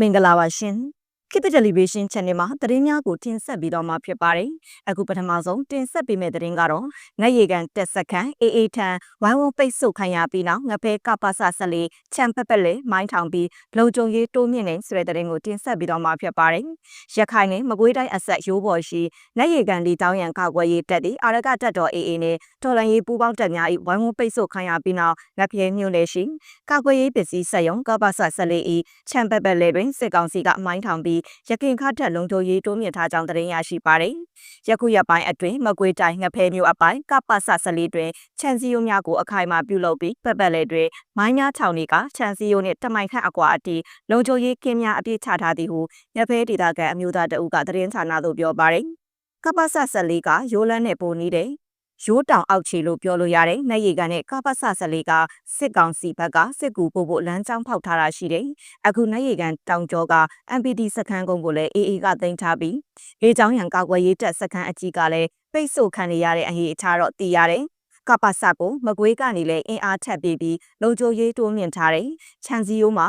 မင်္ဂလာပါရှင် ခေတ်သစ်တယ်လီဗေးရှင်း channel မှာသတင်းများကိုတင်ဆက်ပြီးတော့မှာဖြစ်ပါတယ်အခုပထမဆုံးတင်ဆက်ပေးမယ့်သတင်းကတော့ငက်ရီကန်တက်စခန်းအေးအေးထန်ဝိုင်းဝန်းပိတ်ဆို့ခံရပြီးနောက်ငဖဲကပ္ပဆဆက်လေးချမ်ပက်ပက်လေးမိုင်းထောင်ပြီးလုံခြုံရေးတိုးမြင့်နေဆိုတဲ့သတင်းကိုတင်ဆက်ပြီးတော့မှာဖြစ်ပါတယ်ရခိုင်နဲ့မကွေးတိုင်းအဆက်ရိုးပေါ်ရှိငက်ရီကန်လီတောင်းရန်ကောက်ွယ်ရေးတက်သည့်အာရကတက်တော်အေးအေးနဲ့တော်လန်ရေးပူးပေါင်းတက်များ၏ဝိုင်းဝန်းပိတ်ဆို့ခံရပြီးနောက်ငဖဲမြို့နယ်ရှိကောက်ွယ်ရေးပစ္စည်းဆက်ယုံကပ္ပဆဆက်လေး၏ချမ်ပက်ပက်လေးတွင်စစ်ကောင်စီကမိုင်းထောင်ပြီးရခင်ခါထက်လုံခြုံရေးတိုးမြင့်ထားကြောင်းသတင်းရရှိပါတယ်။ယခုရက်ပိုင်းအတွင်းမကွေးတိုင်းငဖဲမျိုးအပိုင်းကပ္ပဆဆလေးတွင်ခြံစည်းရိုးများကိုအခိုင်အမာပြုလုပ်ပြီးပတ်ပတ်လဲတွင်မိုင်းများထောင်နေကခြံစည်းရိုးနှင့်တမိုင်ခန့်အကွာအတီလုံခြုံရေးကင်းများအပြည့်ချထားသည်ဟုငဖဲဒေသခံအမျိုးသားတအုပ်ကသတင်းဌာနသို့ပြောပါတယ်။ကပ္ပဆဆလေးကရိုးလန်းနဲ့ပိုနေတဲ့ ရိုးတောင်အောက်ခြေလို့ပြောလို့ရတယ်။နှက်ရည်ကန်နဲ့ကပ္ပဆဆလေးကစစ်ကောင်စီဘက်ကစစ်ကူပို့ဖို့လမ်းကြောင်းဖောက်ထားတာရှိတယ်။အခုနှက်ရည်ကန်တောင်ကျော်က MPD စခန်းကုန်းကိုလည်း AA ကတင်ထားပြီးအေးချောင်းရံကောက်ွယ်ရေးတပ်စခန်းအကြီးကလည်းပိတ်ဆို့ခံနေရတဲ့အရေးအထားတော့သိရတယ်။ကပ္ပဆကိုမကွေးကနေလည်းအင်အားထပ်ပြီးပြီးလုံချိုရေးတိုးမြင့်ထားတယ်။ခြံစည်းရိုးမှာ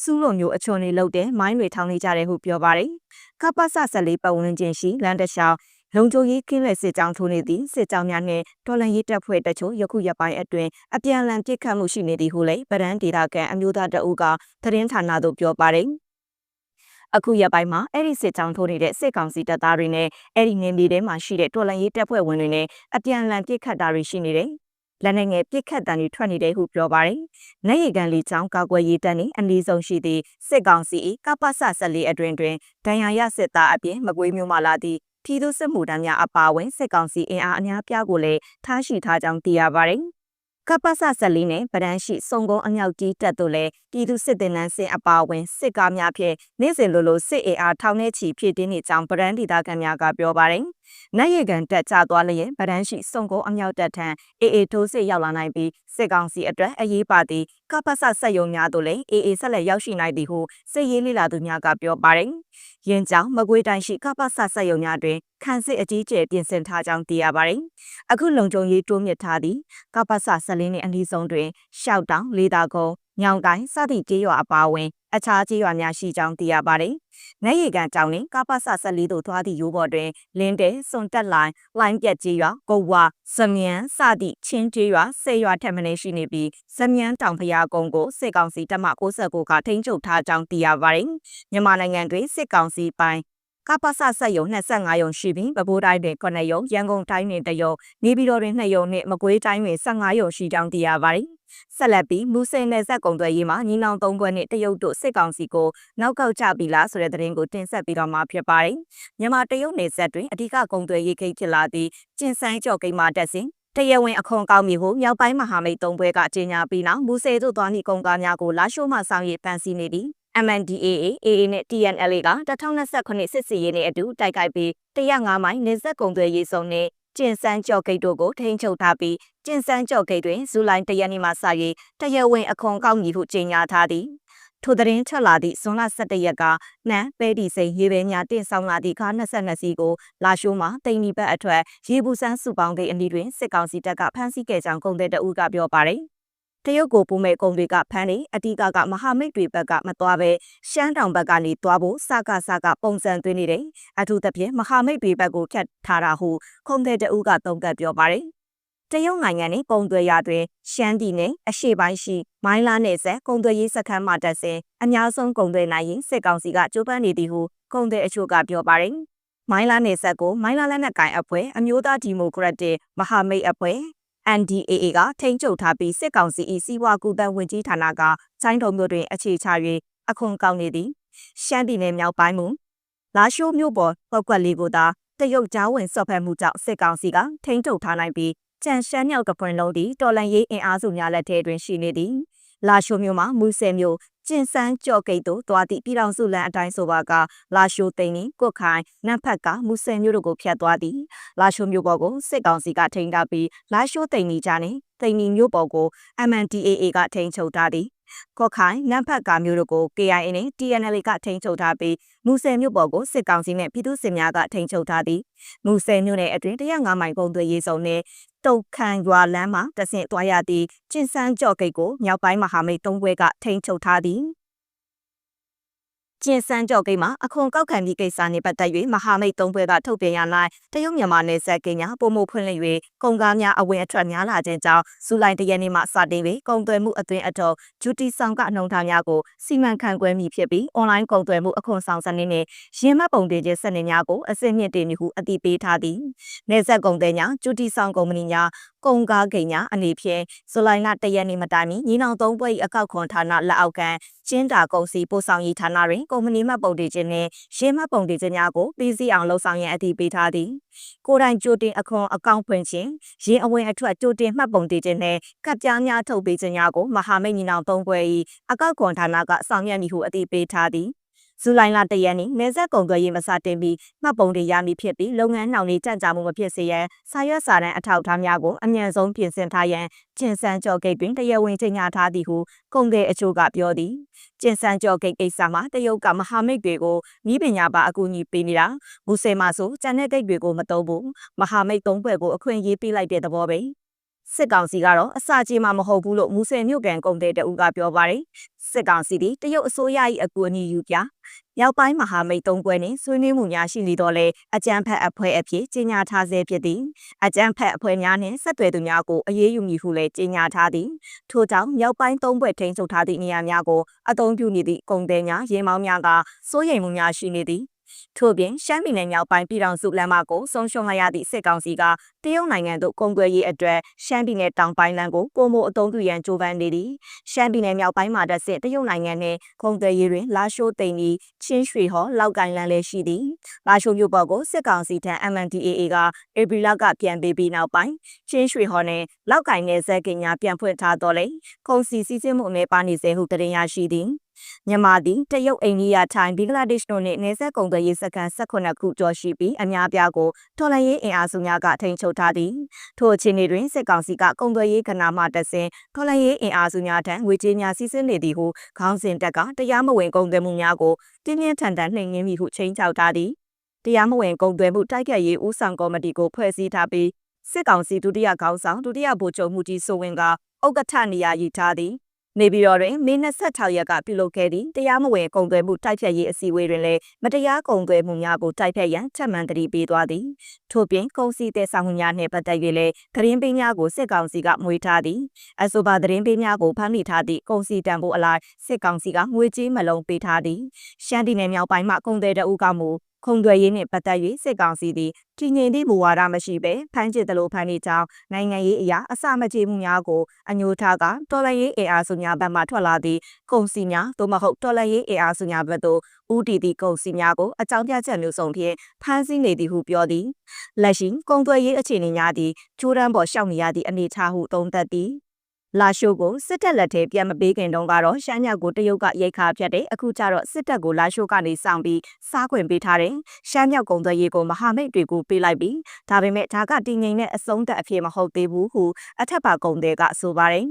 စူးလိုမျိုးအချွန်တွေလုတ်တဲ့မိုင်းတွေထောင်နေကြတယ်ဟုပြောပါတယ်။ကပ္ပဆဆက်လေးပတ်ဝန်းကျင်ရှိလန်တရှောင်း လုံခြုံရေးကင်းလက်စစ်ကြောင်းထိုးနေသည့်စစ်ကြောင်းများနှင့်တော်လှန်ရေးတပ်ဖွဲ့တချို့ယခုရက်ပိုင်းအတွင်းအပြန်အလှန်ပစ်ခတ်မှုရှိနေသည်ဟုလည်းဗရန်ဒေတာကန်အမျိုးသားတအုပ်ကသတင်းဌာနသို့ပြောပါတယ်အခုရက်ပိုင်းမှာအဲ့ဒီစစ်ကြောင်းထိုးနေတဲ့စစ်ကောင်စီတပ်သားတွေနဲ့အဲ့ဒီနေမြေထဲမှာရှိတဲ့တော်လှန်ရေးတပ်ဖွဲ့ဝင်တွေနဲ့အပြန်အလှန်ပစ်ခတ်တာတွေရှိနေတယ်လက်နဲ့ငယ်ပြစ်ခတ်တံတွေထွက်နေတယ်ဟုပြောပါတယ်။နိုင်ရီကန်လီချောင်းကောက်ွယ်ရေးတန်းနဲ့အနည်းဆုံးရှိသည့်စစ်ကောင်စီကပ္ပဆဆက်လေးအတွင်တွင်ဒဏ်ရာရစစ်သားအပြင်မကွေးမျိုးမှလာသည့် ပြည်သူစစ်မှုထမ်းများအပါအဝင်စစ်ကောင်စီအင်အားအများပြားကိုလည်းထားရှိထားကြောင်းသိရပါတယ်။ကပ္ပဆဆက်လီနဲ့ဗဒန်းရှိစုံကုန်းအမြောက်ကြီးတက်တို့လည်းပြည်သူစစ်တင်နန်းစင်အပါအဝင်စစ်ကားများဖြင့်နေ့စဉ်လိုလိုစစ်အင်အားထောင်ထဲချီဖြစ်တင်းနေကြောင်းဗဒန်းဒေသခံများကပြောပါတယ်။နိုင်ရကန်တက်ကြသွားလျင်ဗဒန်းရှိစုံကုန်းအမြောက်တက်ထံအေအေထိုးစစ်ရောက်လာနိုင်ပြီး စစ်ကောင်စီအတွက်အရေးပါသည့်ကပ္ပဆဆက်ယုံများတို့လည်းအေအေဆက်လက်ရောက်ရှိနိုင်သည်ဟုစစ်ရေးလေလာသူများကပြောပါတယ်။ယင်းကြောင့်မကွေးတိုင်းရှိကပ္ပဆဆက်ယုံများတွင်ခန့်စစ်အကြီးကျယ်ပြင်ဆင်ထားကြောင်းသိရပါတယ်။အခုလုံခြုံရေးတိုးမြင့်ထားသည့်ကပ္ပဆဆက်လင်းနှင့်အနည်းဆုံးတွင်ရှောက်တောင်လေးတာကုန်း ညောင်တိုင်းစသည့်ကြေးရွာအပါအဝင် အခြားကြေးရွာများရှိကြောင်းသိရပါတယ်။နိုင်ရီကန်ကြောင်းနှင့်ကပ္ပဆဆက်လေးတို့သွားသည့်ရိုးပေါ်တွင်လင်းတဲစွန်တက်လိုင်းလိုင်းပြက်ကြေးရွာကုတ်ဝါစမြန်စသည့်ချင်းကြေးရွာဆေးရွာထက်မင်းရှိနေပြီးစမြန်တောင်ဖျားကုန်းကိုစစ်ကောင်စီတပ်မ69ကထိန်းချုပ်ထားကြောင်းသိရပါတယ်။မြန်မာနိုင်ငံတွင်စစ်ကောင်စီပိုင်း ကပ္ပဆဆက်ယုံ25ယုံရှိပြီးပဲခူးတိုင်းတွင်9ယုံရန်ကုန်တိုင်းတွင်1ယုံနေပြည်တော်တွင်2ယုံနှင့်မကွေးတိုင်းတွင်15ယုံရှိကြောင်းသိရပါတယ်။ဆက်လက်ပြီးမူဆယ်နယ်ဆက်ကုံသွဲရေးမှာညီနောင်သုံးဘွဲ့နဲ့တရုတ်တို့စစ်ကောင်စီကိုနောက်ကောက်ကြပြီလားဆိုတဲ့သတင်းကိုတင်ဆက်ပြီးတော့မှာဖြစ်ပါတယ်။မြန်မာတရုတ်နယ်ဆက်တွင်အဓိကကုံသွဲရေးကိတ်ဖြစ်လာသည့်ကျင်ဆိုင်ကြော့ကိန်းမှာတက်စဉ်တရားဝင်အခွန်ကောက်မြေဟုမြောက်ပိုင်းမဟာမိတ်သုံးဘွဲကကြေညာပြီးနောက်မူဆယ်တို့သွားသည့်ကုန်ကားများကိုလာရှိုးမှဆောင်ရွက်ဖန်ဆီးနေသည် MNDAA AA နဲ့ TNLA က2029စစ်စီရေးနဲ့အတူတိုက်ခိုက်ပြီး105မိုင်နေဆက်ကုံသွဲရေးစုံနဲ့ကျင်စန်းကြော့ဂိတ်တို့ကိုထိန်းချုပ်ထားပြီးကျင်စန်းကြော့ဂိတ်တွင်ဇူလိုင်တရက်နေ့မှစ၍တရားဝင်အခွန်ကောက်မည်ဟုကြေညာထားသည်ထိုသတင်းထွက်လာသည့်ဇွန်လ17ရက်ကနန်းပဲဒီစိန်ရေပဲများတင်ဆောင်လာသည့်ကား22စီးကိုလာရှိုးမှာတိန်နီဘက်အထွတ်ရေဘူးစန်းစုပေါင်းတဲ့အနီးတွင်စစ်ကောင်စီတပ်ကဖမ်းဆီးခဲ့ကြောင်းကုန်တဲ့တအူးကပြောပါတယ် တရုတ်ကိုပုံမဲ့ကုံတွေကဖမ်းနေအတိကကမဟာမိတ်တွေဘက်ကမသွားပဲရှမ်းတောင်ဘက်ကနေသွားဖို့စကစကပုံစံသွင်းနေတယ်အထူးသဖြင့်မဟာမိတ်တွေဘက်ကိုဖြတ်ထားတာဟုခုံတဲ့တဦးကသုံးကပ်ပြောပါတယ်တရုတ်နိုင်ငံနဲ့ကုံသွဲရတွင်ရှမ်းပြည်နယ်အရှေ့ပိုင်းရှိမိုင်းလာနယ်ဆက်ကုံသွဲရေးစခန်းမှတက်စဉ်အများဆုံးကုံသွဲနိုင်ရင်စစ်ကောင်စီကကြိုးပမ်းနေသည်ဟုကုံသွဲအချို့ကပြောပါတယ်မိုင်းလာနယ်ဆက်ကိုမိုင်းလာလက်နက်ကိုင်အဖွဲ့အမျိုးသားဒီမိုကရက်တစ်မဟာမိတ်အဖွဲ့ NDAA ကထိန်းချုပ်ထားပြီးစစ်ကောင်စီ၏စီးပွားကူတန်းဝင်ကြီးဌာနကချိုင်းထုံမြို့တွင်အခြေချ၍အခွန်ကောက်နေသည်ရှမ်းပြည်နယ်မြောက်ပိုင်းမူလာရှိုးမြို့ပေါ်ပောက်ကွက်လေးကိုသာတရုတ်ကြားဝင်ဆော့ဖက်မှုကြောင့်စစ်ကောင်စီကထိန်းချုပ်ထားနိုင်ပြီးကြံရှမ်းမြောက်ကပွင့်လုံးသည်တော်လန်ရေးအင်အားစုများလက်ထဲတွင်ရှိနေသည်လာရှိုးမြို့မှာမူဆယ်မြို့ ကျင်စန်းကြော့ကိတ်တို့သွားသည့်ပြည်တော်စုလန်အတိုင်းဆိုပါကလာရှိုးသိန်းနှင့်ကုတ်ခိုင်နန့်ဖက်ကမူဆယ်မြို့တို့ကိုဖျက်သွားသည်လာရှိုးမြို့ပေါ်ကိုစစ်ကောင်စီကထိန်းထားပြီးလာရှိုးသိန်းနီကြနှင့်သိန်းနီမြို့ပေါ်ကို MNDAA ကထိန်းချုပ်ထားသည်ကော့ခိုင်နန့်ဖက်ကမျိုးတို့ကို KIA နဲ့ TNL ကထိန်းချုပ်ထားပြီးမူဆယ်မြို့ပေါ်ကိုစစ်ကောင်စီနဲ့ပြည်သူ့စစ်များကထိန်းချုပ်ထားသည်မူဆယ်မြို့နယ်အတွင်း105မိုင်ကုန်းသွေးရေးစုံနဲ့ တုတ်ခန်ရွာလမ်းမှာတဆင့်သွားရသည့်ကျင်စန်းကြော့ဂိတ်ကိုမြောက်ပိုင်းမဟာမိတ်သုံးဘွဲကထိန်းချုပ်ထားသည် ကျင်းစန်းကြော့ကိန်းမှာအခွန်ကောက်ခံပြီးကိစ္စနဲ့ပတ်သက်၍မဟာမိတ်သုံးဘွဲကထုတ်ပြန်ရလိုက်တရုတ်မြန်မာနယ်စပ်ကိန်းညာပုံမှုဖွင့်လှစ်၍ကုန်ကားများအဝင်အထွက်များလာခြင်းကြောင့်ဇူလိုင်တရက်နေ့မှစတင်ပြီးကုန်သွယ်မှုအသွင်အတော်ဂျူတီဆောင်ကအနှုံထားများကိုစီမံခန့်ခွဲမိဖြစ်ပြီးအွန်လိုင်းကုန်သွယ်မှုအခွန်ဆောင်စနစ်နှင့်ရင်းမှတ်ပုံတင်ခြင်းစနစ်များကိုအစစ်မြင့်တင်မည်ဟုအတည်ပြုထားသည်နယ်စပ်ကုန်သည်များဂျူတီဆောင်ကုမ္ပဏီများ ကုန်ကားဂိမ်းများအနေဖြင့်ဇူလိုင်လ၁ရက်နေ့မတိုင်မီညီနောင်သုံးဘွဲ့၏အကောက်ခွန်ဌာနလက်အောက်ခံကျင်းတာကုန်စည်ပို့ဆောင်ရေးဌာနတွင်ကုမ္ပဏီမှတ်ပုံတင်ခြင်းနှင့်ရင်းမှတ်ပုံတင်ခြင်းများကိုပြီးစီးအောင်လှုပ်ဆောင်ရန်အတည်ပြုထားသည်ကိုယ်တိုင်ကြိုတင်အခွန်အကောင့်ဖွင့်ခြင်းရင်းအဝင်အထွက်ကြိုတင်မှတ်ပုံတင်ခြင်းနှင့်ကပ်ပြားများထုတ်ပေးခြင်းများကိုမဟာမိတ်ညီနောင်သုံးဘွဲ့၏အကောက်ခွန်ဌာနကဆောင်ရွက်မည်ဟုအတည်ပြုထားသည် ဇူလိုင်လတရက်နေ့နေဆက်ကုံသွယ်ရေးမစတင်ပြီးမှတ်ပုံတွေရမည်ဖြစ်ပြီးလုပ်ငန်းနှောင်နေကြန့်ကြာမှုမဖြစ်စေရန်စာရွက်စာတမ်းအထောက်အထားများကိုအမြန်ဆုံးပြင်ဆင်ထားရန်ကျင်ဆန်းကျော်ဂိတ်တွင်တရားဝင်ကြေညာထားသည်ဟုကုန်တဲ့အချို့ကပြောသည်ကျင်ဆန်းကျော်ဂိတ်ကိစ္စမှာတရုတ်ကမဟာမိတ်တွေကိုဤပညာပါအကူအညီပေးနေတာမူဆယ်မှာဆိုကျန်တဲ့ဂိတ်တွေကိုမတုံးဘူးမဟာမိတ်သုံးဘွဲ့ကိုအခွင့်အရေးပေးလိုက်တဲ့သဘောပဲ စစ်ကောင်စီကတော့အစာကြေးမှမဟုတ်ဘူးလို့မူဆယ်မြို့ကန်ကုန်တဲ့တအူးကပြောပါတယ်စစ်ကောင်စီဒီတရုတ်အစိုးရ၏အကူအညီယူပြမြောက်ပိုင်းမဟာမိတ်သုံးပွဲနှင့်ဆွေးနွေးမှုများရှိနေတော့လဲအကြံဖက်အဖွဲ့အဖြစ်ကြေညာထားဆဲဖြစ်သည်အကြံဖက်အဖွဲ့များနှင့်ဆက်သွယ်သူများကိုအရေးယူမည်ဟုလည်းကြေညာထားသည်ထို့ကြောင့်မြောက်ပိုင်းသုံးပွဲထိန်းချုပ်ထားသည့်နေရာများကိုအသုံးပြုနေသည့်ကုန်သည်များရေမောင်းများကစိုးရိမ်မှုများရှိနေသည် ထို့ပြင်ရှမ်းပြည်နယ်မြောက်ပိုင်းပြည်တော်စုလမ်းမကိုဆုံးရှုံးလိုက်ရသည့်စစ်ကောင်စီကတရုတ်နိုင်ငံသို့ကုန်သွယ်ရေးအတွက်ရှမ်းပြည်နယ်တောင်ပိုင်းလမ်းကိုပုံမအုံပြုရန်ကြိုးပမ်းနေသည်ရှမ်းပြည်နယ်မြောက်ပိုင်းမှာတက်စစ်တရုတ်နိုင်ငံနှင့်ကုန်သွယ်ရေးတွင်လာရှိုးတိန်ဤချင်းရွှေဟောလောက်ကိုင်လန်းလည်းရှိသည်လာရှိုးမြို့ပေါ်ကိုစစ်ကောင်စီထံ MNDAA ကဧပြီလကပြန်ပေးပြီးနောက်ပိုင်းချင်းရွှေဟောနှင့်လောက်ကိုင်နယ်စပ်ကညာပြန်ဖွင့်ထားတော့လေကုန်စီစည်းစိမ်မှုအနေပါနေစေဟုတင်ရရှိသည် မြန်မာသည်တရုတ်အိန္ဒိယထိုင်းဘင်္ဂလားဒေ့ရှ်တို့နှင့်နယ်စပ်ကုန်သွယ်ရေးစခန်း18ခုကျော်ရှိပြီးအများပြားကိုတော်လှန်ရေးအင်အားစုများကထိန်းချုပ်ထားသည်ထိုအခြေအနေတွင်စစ်ကောင်စီကကုန်သွယ်ရေးကဏ္ဍမှတဆင်တော်လှန်ရေးအင်အားစုများထံငွေကြေးများစီးဆင်းနေသည်ဟုခေါင်းစဉ်တက်ကတရားမဝင်ကုန်သွယ်မှုများကိုတင်းပြင်းထန်ထန်နှိမ်နင်းမိဟုချိန်ချောက်ထားသည်တရားမဝင်ကုန်သွယ်မှုတိုက်ခတ်ရေးဦးဆောင်ကော်မတီကိုဖွဲ့စည်းထားပြီးစစ်ကောင်စီဒုတိယခေါင်းဆောင်ဒုတိယဗိုလ်ချုပ်မှုကြီးစိုးဝင်းကဥက္ကဋ္ဌနေရာယူထားသည် နေပြည်တော်တွင်မေ26ရက်ကပြုလုပ်ခဲ့သည့်တရားမဝင်ကုန်သွယ်မှုတိုက်ဖြတ်ရေးအစည်းအဝေးတွင်လည်းမတရားကုန်သွယ်မှုများကိုတိုက်ဖြတ်ရန်ချက်မှန်တတိပေးသွားသည်ထို့ပြင်ကုန်စည်တဲ့ဆောင်မှုများနှင့်ပတ်သက်၍လည်းသတင်းပေးများကိုစစ်ကောင်စီကမွေထားသည်အဆိုပါသတင်းပေးများကိုဖမ်းမိထားသည့်ကုန်စည်တန်ဖိုးအလိုက်စစ်ကောင်စီကငွေကြေးမလုံးပေးထားသည်ရှမ်းပြည်နယ်မြောက်ပိုင်းမှကုန်သည်တအုပ်ကမူ ခုံသွယ်ရေးနှင့်ပတ်သက်၍စစ်ကောင်စီသည်တည်ငြိမ်သည့်မူဝါဒမရှိဘဲဖမ်းကျစ်သလိုဖမ်းနေကြောင်းနိုင်ငံရေးအရာအစမကြေမှုများကိုအညိုထားကတော်လှန်ရေးအင်အားစုများဘက်မှထွက်လာသည့်ကုန်စည်များသို့မဟုတ်တော်လှန်ရေးအင်အားစုများဘက်သို့ဦးတည်သည့်ကုန်စည်များကိုအကြောင်းပြချက်မျိုးစုံဖြင့်ဖမ်းဆီးနေသည်ဟုပြောသည်လက်ရှိကုန်သွယ်ရေးအခြေအနေများသည်ကျိုးတန်းပေါ်ရှောက်နေရသည့်အနေအထားဟုသုံးသပ်သည် လာရှိုးကိုစစ်တပ်လက်ထဲပြန်မပေးခင်တုန်းကတော့ရှမ်းမြောက်ကိုတရုတ်ကရိတ်ခါဖြတ်တယ်အခုကျတော့စစ်တပ်ကိုလာရှိုးကနေစောင့်ပြီးစားခွင့်ပေးထားတယ်ရှမ်းမြောက်ကုံသွယ်ရေးကိုမဟာမိတ်တွေကိုပေးလိုက်ပြီးဒါပေမဲ့ဒါကတည်ငြိမ်တဲ့အဆုံးသက်အဖြစ်မဟုတ်သေးဘူးဟုအထက်ပါကုံတွေကဆိုပါတယ်